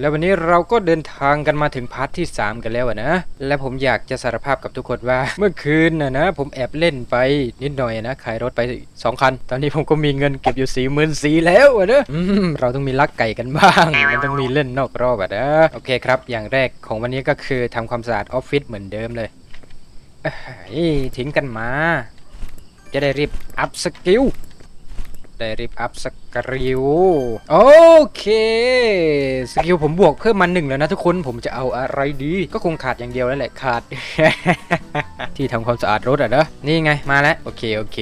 แล้ววันนี้เราก็เดินทางกันมาถึงพาร์ทที่ 3 กันแล้วนะ และผมอยากจะสารภาพกับทุกคนว่า เมื่อคืนนะนะ ผมแอบเล่นไปนิดหน่อยนะ ขายรถไป 2 คัน ตอนนี้ผมก็มีเงินเก็บอยู่4 4 0 0 0แล้วอะนะอืมเราต้องมีลักไก่กันบ้าง มันต้องมีเล่นนอกรอบนะ โอเคครับ อย่างแรกของวันนี้ก็คือทำความสะอาดออฟฟิศเหมือนเดิมเลยเอ้ยทิ้งกันมา จะได้รีบอัพสกิล ได้รีบอัพสกิลโอเค สกิลผมบวกเพิ่มมาหนึ่งแล้วนะทุกคนผมจะเอาอะไรดี ก็คงขาดอย่างเดียวแล้วแหละขาด ที่ทำความสะอาดรถอะนะนี่ไงมาแล้ว โอเค โอเค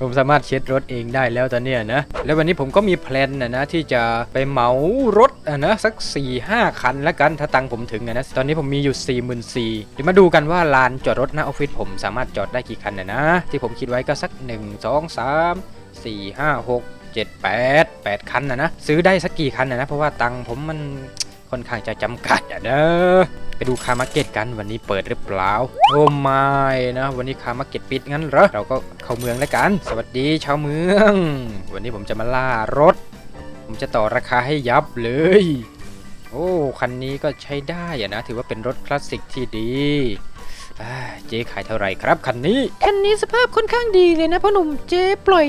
ผมสามารถเช็ดรถเองได้แล้วตอนเนี้ยนะ แล้ววันนี้ผมก็มีแพลนนะนะที่จะไปเหมารถอะนะสัก 4 5 คันแล้วกันถ้าตังผมถึงอะนะ ตอนนี้ผมมีอยู่4 4 0 0 0เดี๋ยวมาดูกันว่าลานจอดรถหน้าออฟฟิศผมสามารถจอดได้กี่คันนะนะที่ผมคิดไว้ก็สัก 1 2 3 สี่ห้าหกเจ็ดแปดแปดคันนะนะซื้อได้สักกี่คันนะนะเพราะว่าตังค์ผมมันค่อนข้างจะจำกัดอะเด้อไปดูคาร์มาร์เก็ตกันวันนี้เปิดหรือเปล่าโอ้ไม่นะ วันนี้คาร์มาร์เก็ตปิดงั้นเหรอเราก็เข้าเมืองแล้วกัน สวัสดีชาวเมือง วันนี้ผมจะมาล่ารถ ผมจะต่อราคาให้ยับเลย โอ้คันนี้ก็ใช้ได้อะนะ ถือว่าเป็นรถคลาสสิกที่ดี เจ๊ขายเท่าไหร่ครับคันนี้ คันนี้สภาพค่อนข้างดีเลยนะพ่อหนุ่มเจ๊ปล่อย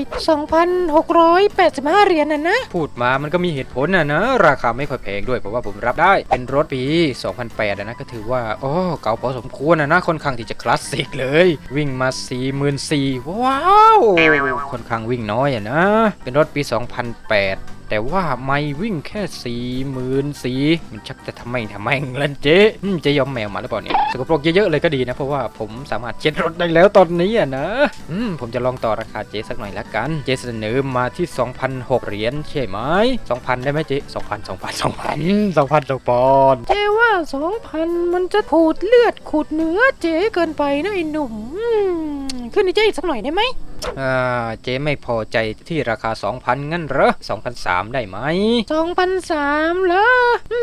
2,685 เหรียญน่ะนะ พูดมามันก็มีเหตุผลนะนะ ราคาไม่ค่อยแพงด้วยเพราะว่าผมรับได้ เป็นรถปี 2008อะนะก็ถือว่า โอ้ เก่าพอสมควรนะนะค่อนข้างที่จะคลาสสิกเลย วิ่งมา 44,000ว้าว ค่อนข้างวิ่งน้อยอะนะ เป็นรถปี 2008 แต่ว่าไม่วิ่งแค่44,000มันชักจะทำไมทำไมงแล้วเจ๊อืมเจ๊ยอมแมวมาหรือเปล่าเนี่ยสกปรกเยอะๆเลยก็ดีนะเพราะว่าผมสามารถเช็ดรถได้แล้วตอนนี้อะนะอืมผมจะลองต่อราคาเจ๊สักหน่อยละกัน เจ๊เสนอมาที่2,006เหรียญใช่ไหม2,000 ได้ไหมเจ๊2,000 2,000 2,000 2,000สปอนด์เจ๊ว่า 2,000 มันจะขูดเลือดขูดเนื้อเจ๊เกินไปนะไอ้หนุ่มอืมขึ้นให้เจ๊อีกสักหน่อยได้ไหม อ่าเจ๊ไม่พอใจที่ราคา 2,000 งั้นเหรอ2,003ได้ไหม2,003เหรออื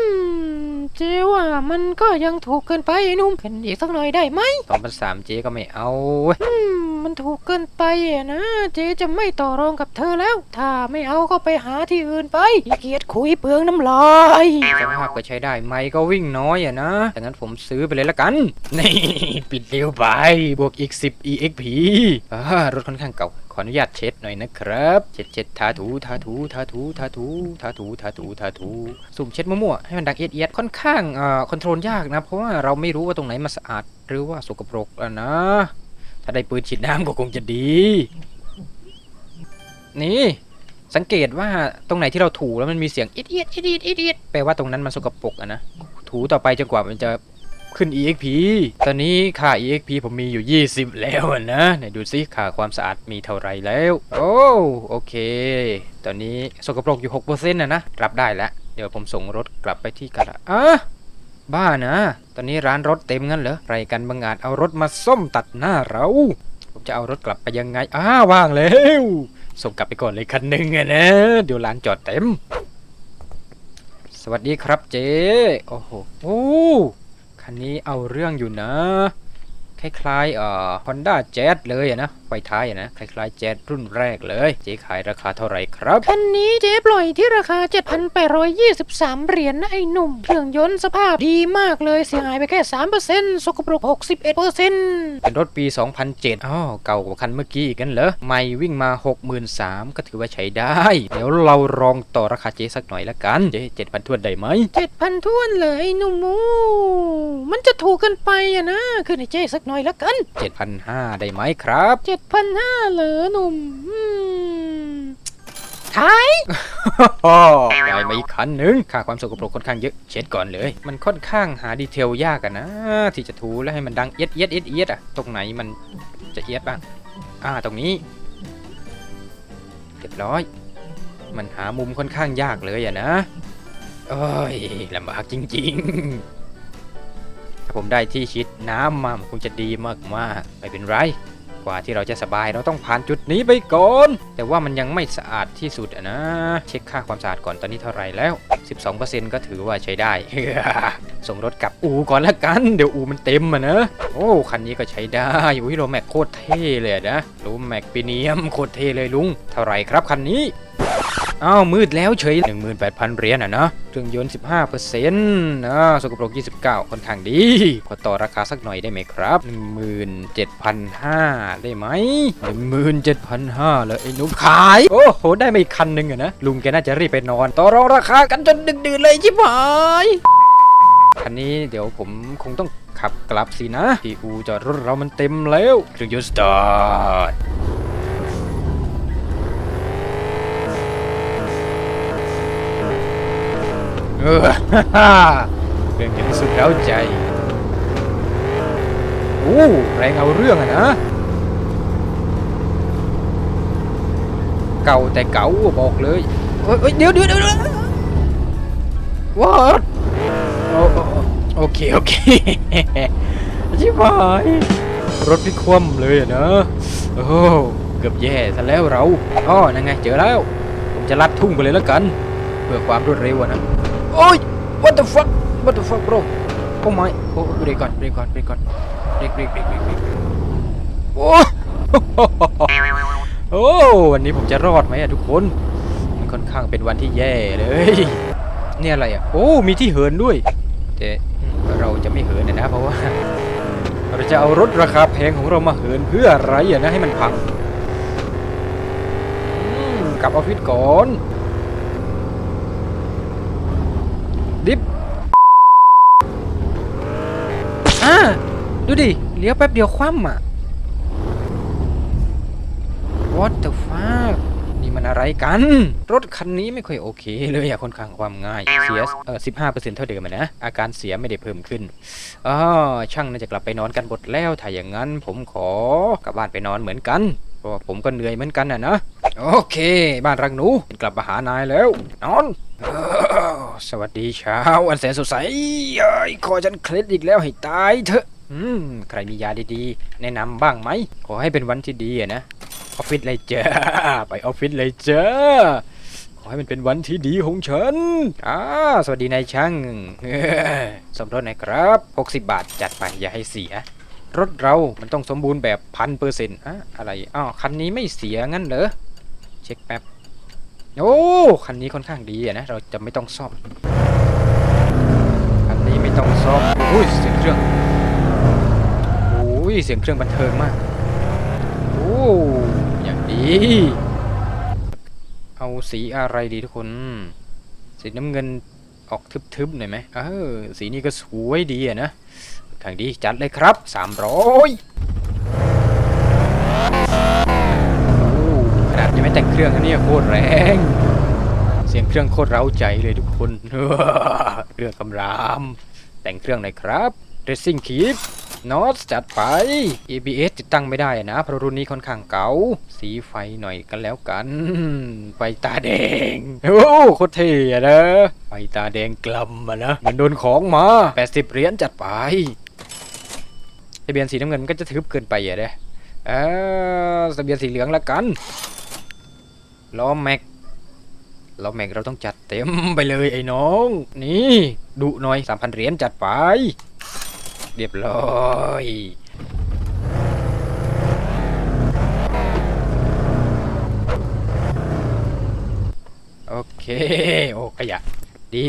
มเจ๊ว่ามันก็ยังถูกเกินไปไอ้หนุ่มขึ้นอีกสักหน่อยได้ไหม2,003 เจ๊ก็ไม่เอาเว้ยอืมมันถูกเกินไปอะนะ เจ๊จะไม่ต่อรองกับเธอแล้ว ถ้าไม่เอาก็ไปหาที่อื่นไปขี้เกียจคุยเปลืองน้ำลาย สภาพก็ใช้ได้ไม่ก็วิ่งน้อยอะนะดังนั้นผมซื้อไปเลยละกัน นี่ ปิดเร็วไป บวกอีก 10 EXP อ่ารถค่อนข้างเก่าขออนุญาตเช็ดหน่อยนะครับ เช็ดเช็ดทาถูทาถูทาถูทาถูทาถูทาถูทาถูสุ่มเช็ดมั่วๆให้มันดังเอียดเอียดค่อนข้างอ่าคอนโทรลยากนะ เพราะว่าเราไม่รู้ว่าตรงไหนมันสะอาดหรือว่าสกปรกอะนะ ถ้าได้ปืนฉีดน้ำก็คงจะดี นี่สังเกตว่าตรงไหนที่เราถูแล้วมันมีเสียงอิดเอียดอิดเอียดอิดเอียดแปลว่าตรงนั้นมันสกปรกอะนะ ถูต่อไปจนกว่ามันจะ ขึ้น EXP ตอนนี้ค่า EXP ผมมีอยู่ 20 แล้วนะไหนดูซิค่าความสะอาดมีเท่าไรแล้ว โอ้โอเค ตอนนี้สกปรกอยู่6%นะนะรับได้แล้วเดี๋ยวผมส่งรถกลับไปที่กระอะบ้านะ ตอนนี้ร้านรถเต็มงั้นเหรอใครกันบังอาจเอารถมาส้มตัดหน้าเรา ผมจะเอารถกลับไปยังไง อ้าว่างแล้ว ส่งกลับไปก่อนเลยคันหนึ่งอะนะ เดี๋ยวร้านจอดเต็ม สวัสดีครับเจ๊ โอ้โห โอ้ คันนี้เอาเรื่องอยู่นะ คล้ายๆเอ่อ Honda Jazz เลยอะนะ ไฟท้ายอะนะคล้ายๆ Jazz รุ่นแรกเลย เจ๊ขายราคาเท่าไหร่ครับคันนี้เจ๊ปล่อยที่ราคา 7,823 เหรียญนะไอ้หนุ่ม เครื่องยนต์สภาพดีมากเลยเสียหายไปแค่ 3%สกปรก 61%เป็นรถปี 2007อ้าวเก่ากว่าคันเมื่อกี้อีกกันเหรอไม่วิ่งมา 63,000ก็ถือว่าใช้ได้ เดี๋ยวเราลองต่อราคาเจ๊สักหน่อยละกัน เจ๊7,000ทวนได้ไหม7,000ท้วนเลยไอ้หนุ่มมูมันจะถูกเกันไปอะนะขึ้นให้เจ๊สักหน่อยละกัน 7,500ได้ไหมครับ7,500เหรอหนุ่มท้ายได้มาอีกคันหนึ่งค่าความสกปรกค่อนข้างเยอะ เช็ดก่อนเลย มันค่อนข้างหาดีเทลยากอะนะ ที่จะถูแล้วให้มันดังเอียดเอียดเอียดเอียดอะตรงไหนมันจะเอียดบ้าง อ่าตรงนี้เรียบร้อย มันหามุมค่อนข้างยากเลยอะนะโอ้ยลำบากจริง ๆ ถ้าผมได้ที่ชิดน้ำมามันคงจะดีมากๆไม่เป็นไร กว่าที่เราจะสบายเราต้องผ่านจุดนี้ไปก่อน แต่ว่ามันยังไม่สะอาดที่สุดนะ เช็คค่าความสะอาดก่อนตอนนี้เท่าไรแล้ว 12%ก็ถือว่าใช้ได้ ส่งรถกลับอูก่อนละกัน เดี๋ยวอูมันเต็มอะนะ โอ้คันนี้ก็ใช้ได้อยู่ที่โรแม็กโคตรเท่เลยนะโรแม็กปีเนียมโคตรเท่เลยลุง เท่าไรครับคันนี้ อ้าวมืดแล้วเฉย 18,000 เหรียญอะนะเครื่องยนต์ 15%นะสกปรก 29 ค่อนข้างดี ขอต่อราคาสักหน่อยได้ไหมครับ 17,500 ได้ไหม17,500เลยไอ้หนุ่มขาย โอ้โห ได้มาอีกคันหนึ่งอะนะ ลุงแกน่าจะรีบไปนอน ต่อรองราคากันจนดึกดื่นเลยชิบหายคันนี้เดี๋ยวผมคงต้องขับกลับสินะที่อูจอดรถเรามันเต็มแล้ว เครื่องยนต์สตาร์ท เออเรื่องจะที่สุดแล้วใจโอ้แรงเอาเรื่องอะนะ เก่าแต่เก่าบอกเลยเฮ้ยเดี๋ยวเดี๋ยวเดี๋ยวว้าโอโอเค โอเคชิบหายรถพิคว่ำเลยอะนะโอ้เกือบแย่ซะแล้วเราอ๋อนั่นไงเจอแล้ว ผมจะลัดทุ่งไปเลยแล้วกัน เพื่อความรวดเร็วนะ โอ้ย what the fuck what the fuck bro โอ้ไม่โอ้เบรกก่อนเบรกก่อนเบรกก่อนเบรกเบรกเบรกเบรกเบรกโอ้โอ้วันนี้ผมจะรอดไหมอะทุกคน มันค่อนข้างเป็นวันที่แย่เลยเนี่ยอะไรอะโอ้ มีที่เหินด้วย แต่เราจะไม่เหินนะนะ เพราะว่า เราจะเอารถราคาแพงของเรามาเหินเพื่ออะไรอะนะให้มันพังกลับออฟฟิศก่อน ดิฟอ่า ดูดิ เลี้ยวแป๊บเดียวคว่ำอะ What the fuck นี่มันอะไรกัน รถคันนี้ไม่ค่อยโอเคเลยอะค่อนข้างความง่าย เสียเออ15%เท่าเดิมนะ อาการเสียไม่ได้เพิ่มขึ้นอ๋อช่างน่าจะกลับไปนอนกันหมดแล้ว ถ้าอย่างนั้นผมขอกลับบ้านไปนอนเหมือนกัน เพราะผมก็เหนื่อยเหมือนกันนะนะ โอเค บ้านรักหนู กลับมาหานายแล้ว นอน สวัสดีเช้าวันแสนสดใสเอ้คอฉันเคล็ดอีกแล้วให้ตายเถอะ อืม ใครมียาดีๆ แนะนำบ้างไหม ขอให้เป็นวันที่ดีนะ ออฟฟิศเลยเจ้า ไปออฟฟิศเลยเจ้า ขอให้มันเป็นวันที่ดีของฉัน อ่า สวัสดีนายช่างสมรสน่อยครับ 60 บาทจัดไปอย่าให้เสีย รถเรา มันต้องสมบูรณ์แบบพันเปอร์เซ็นต์อะอะไรอ้าวคันนี้ไม่เสียงั้นเหรอ เช็คแป๊บ โอ้ คันนี้ค่อนข้างดีอะนะ เราจะไม่ต้องซ่อม คันนี้ไม่ต้องซ่อม อุ้ยเสียงเครื่อง อุ้ยเสียงเครื่องบันเทิงมาก โอ้อย่างดี เอาสีอะไรดีทุกคน สีน้ำเงินออกทึบๆหน่อยไหมเออสีนี้ก็สวยดีอะนะทางดีจัดเลยครับ 300โอ้ขนาดยังไม่แต่งเครื่องนะเนี่โคตรแรง เสียงเครื่องโคตรเร้าใจเลยทุกคนเรื่องกำราม แต่งเครื่องหน่อยครับ Racing Kit นอตจัดไป ABS ติดตั้งไม่ได้นะ เพราะรุ่นนี้ค่อนข้างเก่า สีไฟหน่อยกันแล้วกัน ไฟตาแดง โอ้โคตรเท่อะนะ ไฟตาแดงกลัมอะนะ มันโดนของมา 80 เหรียญจัดไปทะเบียนสีน้ำเงินมันก็จะทึบเกินไปอะเด้เออทะเบียนสีเหลืองละกัน ล้อแม็กล้อแม็กเราต้องจัดเต็มไปเลยไอ้น้อง นี่ดุหน่อย 3,000 เหรียญจัดไป เรียบร้อยโอเค โอ้ขยะ ดี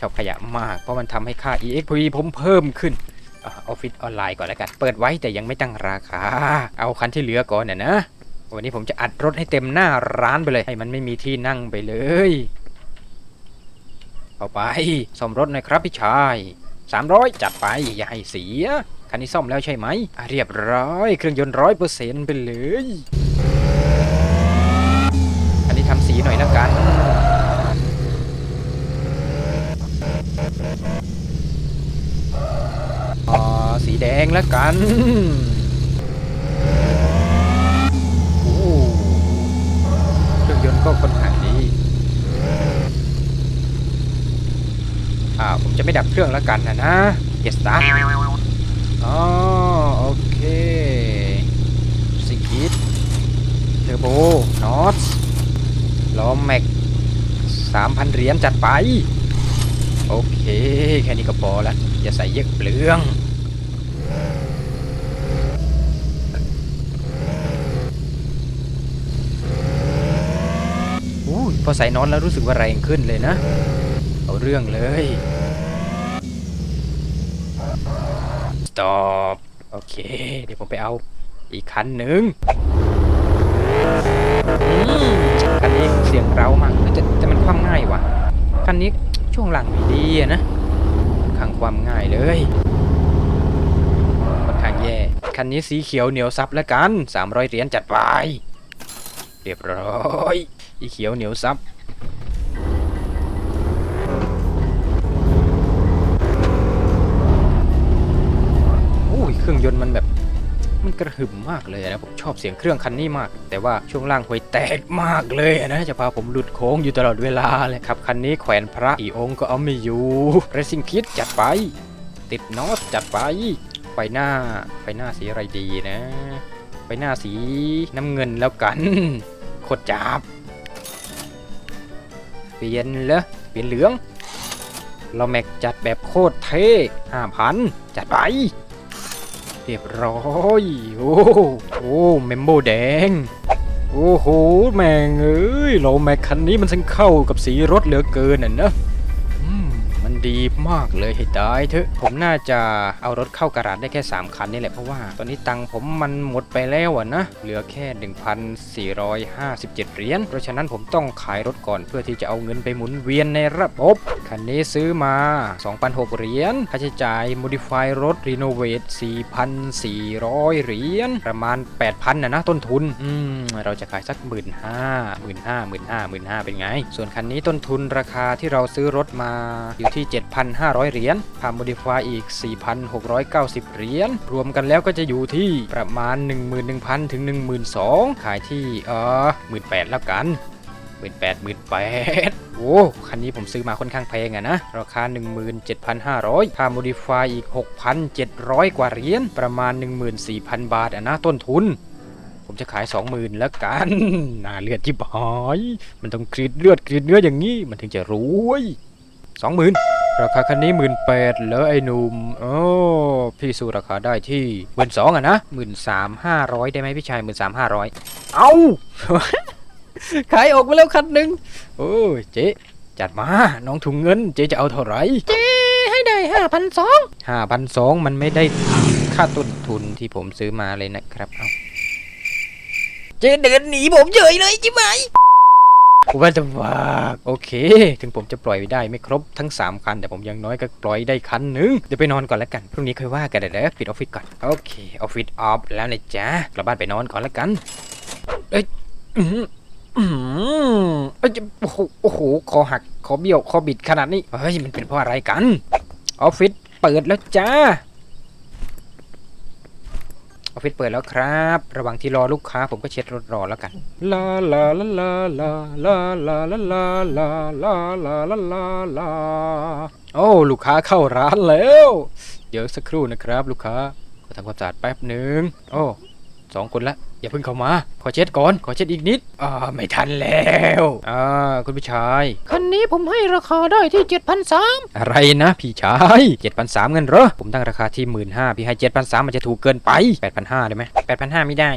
ชอบขยะมาก เพราะมันทำให้ค่า EXP ผมเพิ่มขึ้นออฟฟิศออนไลน์ก่อนแล้วกัน เปิดไว้แต่ยังไม่ตั้งราคา เอาคันที่เหลือก่อนเนี่ยนะ วันนี้ผมจะอัดรถให้เต็มหน้าร้านไปเลย ให้มันไม่มีที่นั่งไปเลย เอาไปซ่อมรถหน่อยครับพี่ชาย 300 จัดไป อย่าให้เสีย คันนี้ซ่อมแล้วใช่ไหมเรียบร้อย เครื่องยนต์ร้อยเปอร์เซ็นต์ไปเลยอันนี้ทำสีหน่อยนะกันสีแดงแล้วกันเครื่องยนต์ก็ค่อนข้างดี อ่าผมจะไม่ดับเครื่องแล้วกันนะนะเกสตาอ๋อโอเคสิกิตเทอร์โบนอตล้อแม็กสามพันเหรียญจัดไป โอเค แค่นี้ก็พอแล้วอย่าใส่เยอะเปลืองอู้ยพอใส่นอนแล้วรู้สึกว่าแรงขึ้นเลยนะ เอาเรื่องเลย stop โอเค เดี๋ยวผมไปเอาอีกคันหนึ่งอืมคันนี้เสียงเร้ามากแต่แต่มันความง่ายว่ะ คันนี้ช่วงหลังดีนะค่อนข้างความง่ายเลยค่อนข้างแย่ คันนี้สีเขียวเหนียวซับแล้วกัน 300เหรียญจัดไป เรียบร้อย อีเขียวเหนียวซับ ยนต์มันแบบ มันกระหึ่มมากเลยนะผมชอบเสียงเครื่องคันนี้มาก แต่ว่าช่วงล่างห่วยแตกมากเลยนะจะพาผมหลุดโค้งอยู่ตลอดเวลาเลยครับคันนี้แขวนพระอีองค์ก็เอาไม่อยู่เรซิ่งคิดจัดไป ติดน็อตจัดไปไฟหน้าไฟหน้าสีอะไรดีนะไฟหน้าสีน้ำเงินแล้วกันโคตรจับเปลี่ยนเหรอเปลี่ยนเหลืองเราแม็กจัดแบบโคตรเท่ห้าพันจัดไป เรียบร้อย โอ้โหโอ้เมมโบแดง โอ้โห แม่งเอ้ยโลแมคคันนี้มันช่างเข้ากับสีรถเหลือเกินน่ะนะ ดีมากเลยให้ตายเถอะ ผมน่าจะเอารถเข้ากระดได้แค่ 3 คันนี่แหละเพราะว่า ตอนนี้ตังค์ผมมันหมดไปแล้วอะนะ เหลือแค่ 1,457 เหรียญ เพราะฉะนั้นผมต้องขายรถก่อนเพื่อที่จะเอาเงินไปหมุนเวียนในระบบ คันนี้ซื้อมา 2,600 เหรียญ ค่าใช้จ่าย modify รถ renovate 4,400 เหรียญ ประมาณ 8,000นะนะต้นทุน อืม เราจะขายสัก 1 5 0 0 0 0 1 5 0 0 0 1 5 0 0 0 เป็นไง ส่วนคันนี้ต้นทุนราคาที่เราซื้อรถมาอยู่ที่7,500 เหรียญพา modify อีก 4,690 เหรียญ รวมกันแล้วก็จะอยู่ที่ประมาณ 11,000 ถึง 12,000 ขายที่เออ18,000แล้วกันหมื่นแปดหมื่นแปดโอ้ คันนี้ผมซื้อมาค่อนข้างแพงอะนะ ราคา 17,500 ค่า modify อีก 6,700 กว่าเหรียญ ประมาณ 14,000 บาทอะนะต้นทุน ผมจะขาย 20,000 แล้วกัน น่าเลือดจิบหายมันต้องกรีดเลือดกรีดเนื้ออย่างนี้ มันถึงจะรวย 20,000 ราคาคันนี้18,000แล้วไอ้หนุ่มโอ้พี่สู้ราคาได้ที่12,000อะนะ13,500ได้ไหมพี่ชาย13,500เอ้าขายออกมาแล้วคันหนึ่งโอ้ยเจ๊จัดมา น้องถุงเงิน เจ๊จะเอาเท่าไหร่เจ๊ให้ได้ห้าพันสองห้าพันสองมันไม่ได้ค่าต้นทุนที่ผมซื้อมาเลยนะครับ เอาเจ๊เดินหนีผมเฉยเลยใช่ไหม ว่าจะว่าโอเค ถึงผมจะปล่อยได้ไม่ครบทั้ง 3 คัน แต่ผมยังน้อยก็ปล่อยได้คันหนึงเดี๋ยวไปนอนก่อนแล้วกัน พรุ่งนี้ค่อยว่ากันเดี๋ยวปิดออฟฟิศก่อน โอเค ออฟฟิศออฟแล้วนะจ๊ะกลับบ้านไปนอนก่อนแล้วกัน เอ้ยอื้อหืออืมเอ้ยโอโหโอ้โห คอหัก คอเบี้ยว คอบิดขนาดนี้ เฮ้ย มันเป็นเพราะอะไรกัน ออฟฟิศเปิดแล้วจ้า ออฟฟิศเปิดแล้วครับ ระหว่างที่รอลูกค้าผมก็เช็ดรถรอแล้วกันลาลาลาลาลาลาลาลาลาลาลาลาลาลาลาโอ้ลูกค้าเข้าร้านแล้ว เดี๋ยวสักครู่นะครับ ลูกค้าขอทำความสะอาดแป๊บหนึ่งโอ้สองคนละ อย่าเพิ่งเข้ามา ขอเช็ดก่อน ขอเช็ดอีกนิด อ่า ไม่ทันแล้ว อ่า คุณผู้ชาย คันนี้ผมให้ราคาได้ที่เจ็ดพันสามอะไรนะ พี่ชายเจ็ดพันสามเงินเหรอ ผมตั้งราคาที่หมื่นห้าพี่ให้เจ็ดพันสามมันจะถูกเกินไปแปดพันห้าได้ไหมแปดพันห้าไม่ได้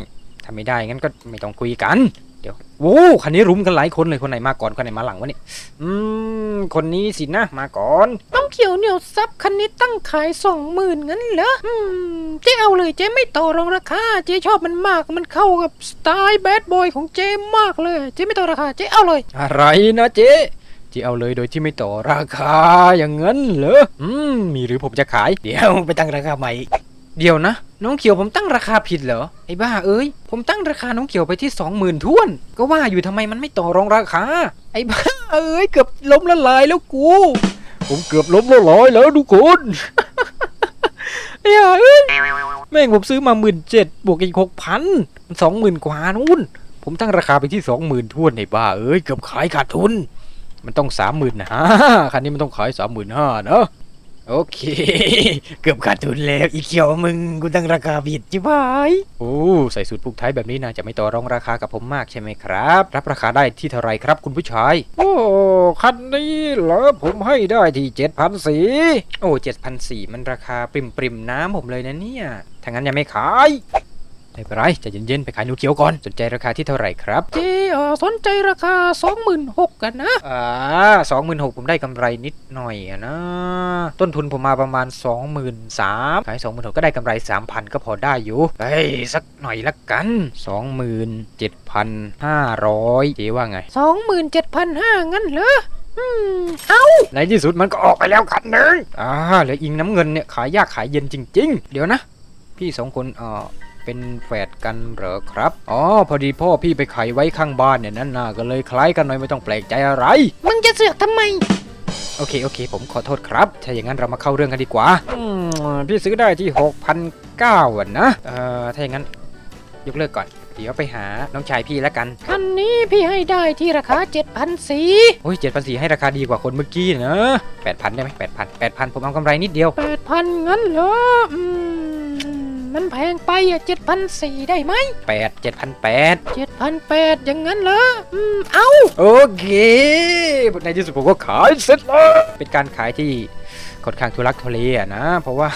ถ้าไม่ได้งั้นก็ไม่ต้องคุยกันเดี๋ยวโว้คันนี้รุมกันหลายคนเลยคนไหนมาก่อนคนไหนมาหลังวะเนี่ยอืมคนนี้สินะมาก่อน น้องเขียวเหนียวซับคันนี้ตั้งขายสองหมื่นงั้นเหรออืมเจ๊เอาเลยเจ๊ไม่ต่อรองราคาเจ๊ชอบมันมากมันเข้ากับสไตล์แบดบอยของเจ๊มากเลยเจ๊ไม่ต่อราคาเจ๊เอาเลย อะไรนะเจ๊ที่เอาเลยโดยที่ไม่ต่อราคาอย่างนั้นเหรออืมมีหรือผมจะขาย เดี๋ยวไปตั้งราคาใหม่ เดี๋ยวนะ น้องเขียวผมตั้งราคาผิดเหรอ ไอ้บ้าเอ้ย ผมตั้งราคาน้องเขียวไปที่สองหมื่นท้วน ก็ว่าอยู่ทำไมมันไม่ต่อรองราคา ไอ้บ้าเอ้ย เกือบล้มละลายแล้วกู ผมเกือบล้มละลายแล้วทุกคนไอ้ห่าเอ้ยแม่งผมซื้อมาหมื่นเจ็ดบวกอีกหกพันมันสองหมื่นกว่านู่น ผมตั้งราคาไปที่สองหมื่นทวนไอ้บ้าเอ้ยเกือบขายขาดทุน มันต้องสามหมื่นนะคันนี้มันต้องขายสามหมื่นห้าเนอะ โอเค เกือบขาดทุนแล้วอีเขียวมึงกูตั้งราคาผิดจิบหายโอ้ใส่สูตรผูกไทยแบบนี้นะจะไม่ต่อรองราคากับผมมากใช่ไหมครับ รับราคาได้ที่เท่าไหรครับคุณผู้ชาย โอ้คันนี้เหรอผมให้ได้ที่เจ็ดพันสีโอ้เจ็ดพันสี่มันราคาปริมปริมๆน้ำผมเลยนะเนี่ยถ้างั้นยังไม่ขาย ไม่เป็นไรใจเย็นๆไปขายหนูเขียวก่อน สนใจราคาที่เท่าไหร่ครับเจ๊เออสนใจราคาสองหมื่นหกกันนะ อ่าสองหมื่นหกผมได้กำไรนิดหน่อยอะนะ ต้นทุนผมมาประมาณสองหมื่นสามขายสองหมื่นหกก็ได้กำไรสามพันก็พอได้อยู่ เฮ้ย สักหน่อยละกันสองหมื่นเจ็ดพันห้าร้อยเจ๊ว่าไงสองหมื่นเจ็ดพันห้างั้นเหรออืมเอาในที่สุดมันก็ออกไปแล้วคันหนึ่งอ่าเหลืออิงน้ำเงินเนี่ยขายยากขายเย็นจริง ๆ เดี๋ยวนะ พี่สองคนเอ่อ เป็นแฝดกันเหรอครับ อ๋อ พอดีพ่อพี่ไปขายไว้ข้างบ้านเนี่ยนั่นน่ะก็เลยคล้ายกันหน่อยไม่ต้องแปลกใจอะไร มึงจะเสือกทำไม โอเคโอเค ผมขอโทษครับ ถ้าอย่างนั้นเรามาเข้าเรื่องกันดีกว่าอืมพี่ซื้อได้ที่6,900อะนะ เอ่อ ถ้าอย่างนั้น ยกเลิกก่อน เดี๋ยวไปหาน้องชายพี่แล้วกันคันนี้พี่ให้ได้ที่ราคาเจ็ดพันสี่โอ้ย7,400ให้ราคาดีกว่าคนเมื่อกี้นะ8,000ได้ไหม8,000 8,000ผมเอากำไรนิดเดียวแปดพันงั้นเหรออืม มันแพงไปอะเจ็ดพันสี่ได้ไหม8 7,800เจ็ดพันแปดอย่างนั้นเหรออืมเอาโอเคในที่สุดผมก็ขายเสร็จแล้วเป็นการขายที่ค่อนข้างทุลักทุเลอะนะ เพราะว่า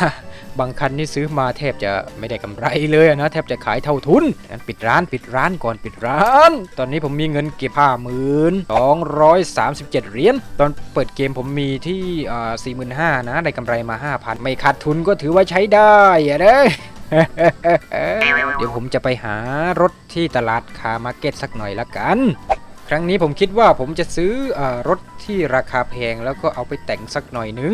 บางคันนี่ซื้อมาแทบจะไม่ได้กำไรเลยอะนะแทบจะขายเท่าทุนงั้นปิดร้านปิดร้านก่อนปิดร้าน ตอนนี้ผมมีเงินเก็บห้าหมื่นสองร้อยสามสิบเจ็ดเหรียญตอนเปิดเกมผมมีที่สี่หมื่นห้านะได้กำไรมาห้าพันไม่ขาดทุนก็ถือว่าใช้ได้อะเด้ เดี๋ยวผมจะไปหารถที่ตลาดคาร์มาร์เก็ตสักหน่อยละกัน ครั้งนี้ผมคิดว่าผมจะซื้อเออรถที่ราคาแพงแล้วก็เอาไปแต่งสักหน่อยนึง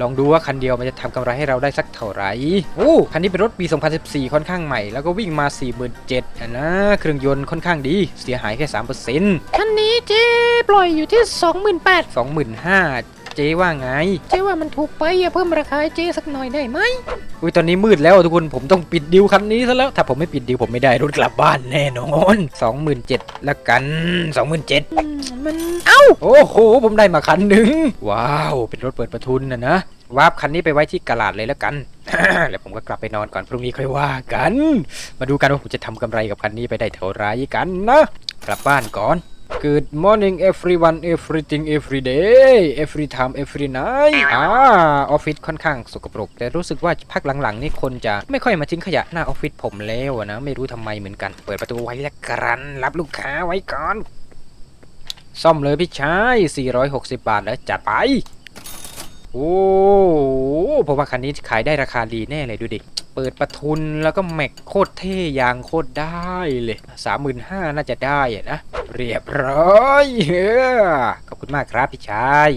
ลองดูว่าคันเดียวมันจะทำกำไรให้เราได้สักเท่าไหร่โอ้คันนี้เป็นรถปี 2014 ค่อนข้างใหม่ แล้วก็วิ่งมา 47,000อะนะ เครื่องยนต์ค่อนข้างดี เสียหายแค่ 3%คันนี้เจ๊ปล่อยอยู่ที่สองหมื่นแปด25,000 เจ๊ว่าไง เจ๊ว่ามันถูกไปอะเพิ่มราคาให้เจ๊สักหน่อยได้ไหมอุ้ยตอนนี้มืดแล้วทุกคนผมต้องปิดดิวคันนี้ซะแล้ว ถ้าผมไม่ปิดดิวผมไม่ได้รถกลับบ้านแน่นอน27,000ละกัน 27,000อืมมันเอาโอ้โห ผมได้มาคันหนึ่งว้าว เป็นรถเปิดประทุนนะนะวาร์ปคันนี้ไปไว้ที่กลาดเลยแล้วกัน แล้วผมก็กลับไปนอนก่อนพรุ่งนี้ค่อยว่ากัน มาดูกันว่าผมจะทำกำไรกับคันนี้ไปได้เท่าไหรกันนะ กลับบ้านก่อน Good morning everyone everything every day every time every night อ่าออฟฟิศค่อนข้างสกปรก แต่รู้สึกว่าพักหลังๆนี่คนจะไม่ค่อยมาทิ้งขยะหน้าออฟฟิศผมแล้วนะ ไม่รู้ทำไมเหมือนกัน เปิดประตูไว้แล้วกันรับลูกค้าไว้ก่อน ซ่อมเลยพี่ชาย 460 บาทแล้วจัดไป โอ้โหพราะว่าคันนี้ขายได้ราคาดีแน่เลยดูดิ เปิดประทุนแล้วก็แม็กโคตรเท่ยางโคตรได้เลย35,000น่าจะได้อะนะ เรียบร้อยเฮ้อขอบคุณมากครับพี่ชาย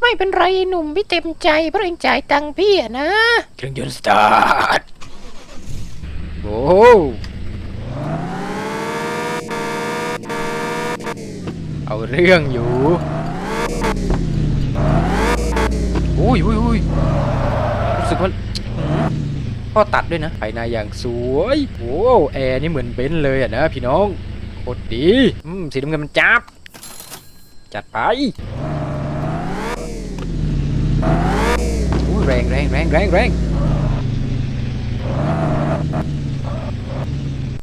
ไม่เป็นไรหนุ่มพี่เต็มใจเพราะเองจ่ายตังค์พี่อะนะ เครื่องยนต์สตาร์ทโอ้เอาเรื่องอยู่อุ้ยอุ้ยอุ้ยรู้สึกว่าอื้อหือ พ่อตัดด้วยนะภายในอย่างสวยโอ้แอร์นี่เหมือนเบนซ์เลยอะนะพี่น้องโคตรดีอืมสีน้ำเงินมันจับ จัดไปอุ้แรงแรงแรงแรงแรง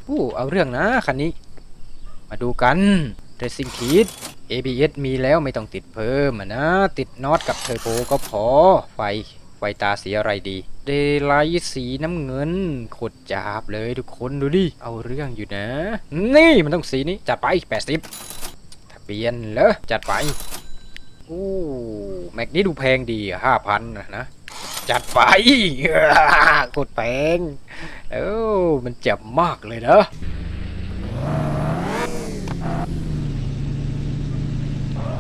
อู้เอาเรื่องนะคันนี้ มาดูกัน Racing Kit ABS มีแล้วไม่ต้องติดเพิ่มนะ ติดน็อตกับเทอร์โบก็พอ ไฟ ไฟตาสีอะไรดี เดลไลท์สีน้ำเงินโคตรจาบเลยทุกคนดูดิ เอาเรื่องอยู่นะ นี่มันต้องสีนี้ จัดไป80ถ้าเปลี่ยนเหรอ จัดไปอู้แม็กนี้ดูแพงดีห้าพันนะ จัดไปโคตรแพงเอ้ามันเจ็บมากเลยนะ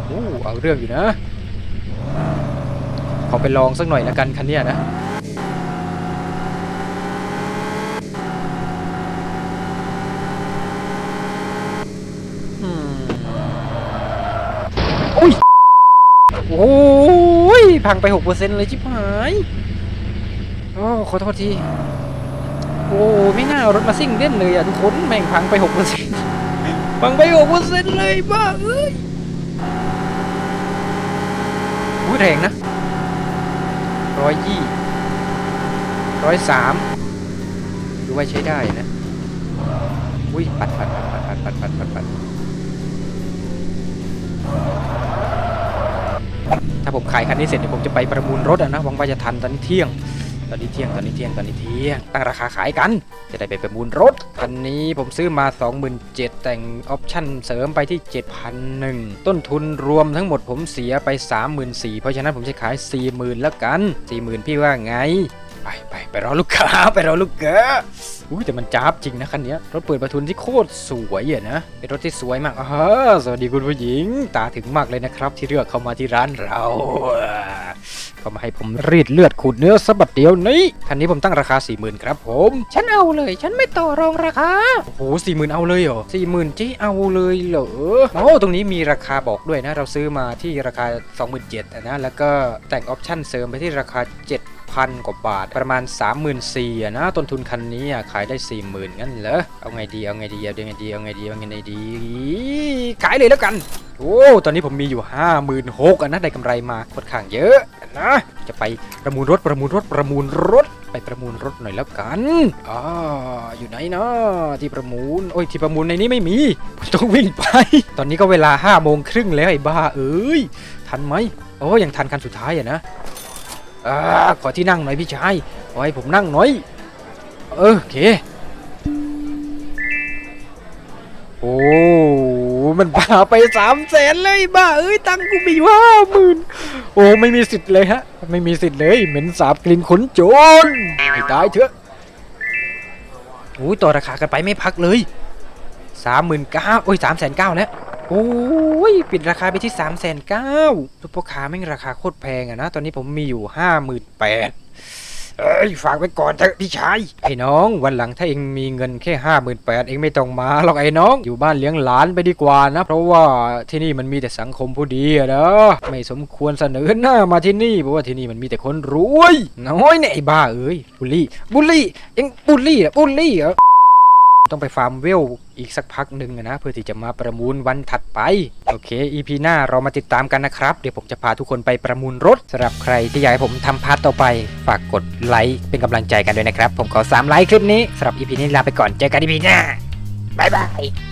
โอ้เอาเรื่องอยู่นะ ขอไปลองสักหน่อยละกันคันเนี้ยนะ อืมอุ้ย โอ้ย พังไป6%เลยชิบหายโอ้ขอโทษทีโอ้ไม่น่ารถมาซิ่งเล่นเลยอะทุกคนแม่งพังไปหกเปอร์เซ็นต์พังไปหกเปอร์เซ็นต์เลยบ้าเอ้ยอุ้ยแรงนะร้อยยี่ร้อยสามดูว่าใช้ได้นะอุ้ยปัดปัดปัดปัดปัดปัดปัดปัด ถ้าผมขายคันนี้เสร็จเดี๋ยวผมจะไปประมูลรถอะนะหวังว่าจะทันตอนนี้เที่ยง ตอนนี้เที่ยงตอนนี้เที่ยงตอนนี้เที่ยงตั้งราคาขายกัน จะได้ไปประมูลรถคันนี้ผมซื้อมา 27,000แต่งออปชั่นเสริมไปที่ 7,001 ต้นทุนรวมทั้งหมดผมเสียไป 34,000เพราะฉะนั้นผมจะขาย 40,000 แล้วกัน 40,000 พี่ว่าไง ไปไปไปรอลูกค้าไปรอลูกค้อ ยแต่มันจ้าบจริงนะคันนี้รถเปิดประทุนที่โคตรสวยอะนะเป็นรถที่สวยมากอสวัสดีคุณผู้หญิง ตาถึงมากเลยนะครับ ที่เลือกเข้ามาที่ร้านเราก็มาให้ผมรีดเลือดขูดเนื้อสบัดเดียวนี้คันนี้ผมตั้งราคา 40,000ครับผมฉันเอาเลย ฉันไม่ต่อรองราคาโอ้โหสี่หมื่นเอาเลยเหรอสี่หมื่นจี้เอาเลยเหรอโอ้ตรงนี้มีราคาบอกด้วยนะ เราซื้อมาที่ราคา 27,000นะแล้วก็แต่งออปชั่นเสริมไปที่ราคา 7,000 กว่าบาท ประมาณ 34,000อะนะต้นทุนคันนี้ขายได้ 40,000งั้นเหรอเอาไงดีเอาไงดีเอาไงดีเอาไงดีเอาไงดีขายเลยแล้วกันโอ้ตอนนี้ผมมีอยู่ 56,000อะนะได้กำไรมาค่อนข้างเยอะนะจะไปประมูลรถประมูลรถประมูลรถไปประมูลรถหน่อยแล้วกันอ่าอยู่ไหนนะที่ประมูล โอ้ยที่ประมูลในนี้ไม่มีผมต้องวิ่งไป ตอนนี้ก็เวลา5้าโมงครึ่งแล้วไอ้บ้าเอ้ย ทันไหมโอ้ยังทันคันสุดท้ายอะนะ อ่าขอที่นั่งหน่อยพี่ชายขอให้ผมนั่งหน่อย เออโอเค โอ้ มันพาไปสามแสนเลยบ้า เอ้ย ตังค์กูมีห้าหมื่นโอ้ ไม่มีสิทธิ์เลยฮะ ไม่มีสิทธิ์เลย เหม็นสาบกลิ่นขนโจรให้ตายเถอะโอ้ยต่อราคากันไปไม่พักเลยสามหมื่นเก้าโอ้ยสามแสนเก้าแล้ว โอ้ยปิดราคาไปที่สามแสนเก้าทุกพ่อค้าแม่งราคาโคตรแพงอะนะ ตอนนี้ผมมีอยู่ห้าหมื่นแปดเอ้ยฝากไว้ก่อนเถอะพี่ชาย ไอ้น้อง วันหลังถ้าเองมีเงินแค่ห้าหมื่นแปดเองไม่ต้องมาหรอกไอ้น้อง อยู่บ้านเลี้ยงหลานไปดีกว่านะ เพราะว่าที่นี่มันมีแต่สังคมผู้ดีอะนะไม่สมควรเสนอหน้ามาที่นี่เพราะว่าที่นี่มันมีแต่คนรวย น้อยเนี่ยไอ้บ้าเอ้ยบุลลี่บุลลี่เองบุลลี่อะบุลลี่เหรอ ต้องไปฟาร์มเวลอีกสักพักหนึ่งนะเพื่อที่จะมาประมูลวันถัดไป โอเค EP หน้าเรามาติดตามกันนะครับ เดี๋ยวผมจะพาทุกคนไปประมูลรถสำหรับใครที่อยากให้ผมทำพาร์ทต่อไป ฝากกดไลค์เป็นกำลังใจกันด้วยนะครับ ผมขอ3ไลค์คลิปนี้สำหรับ EP นี้ลาไปก่อนเจอกัน EP หน้าบ๊ายบาย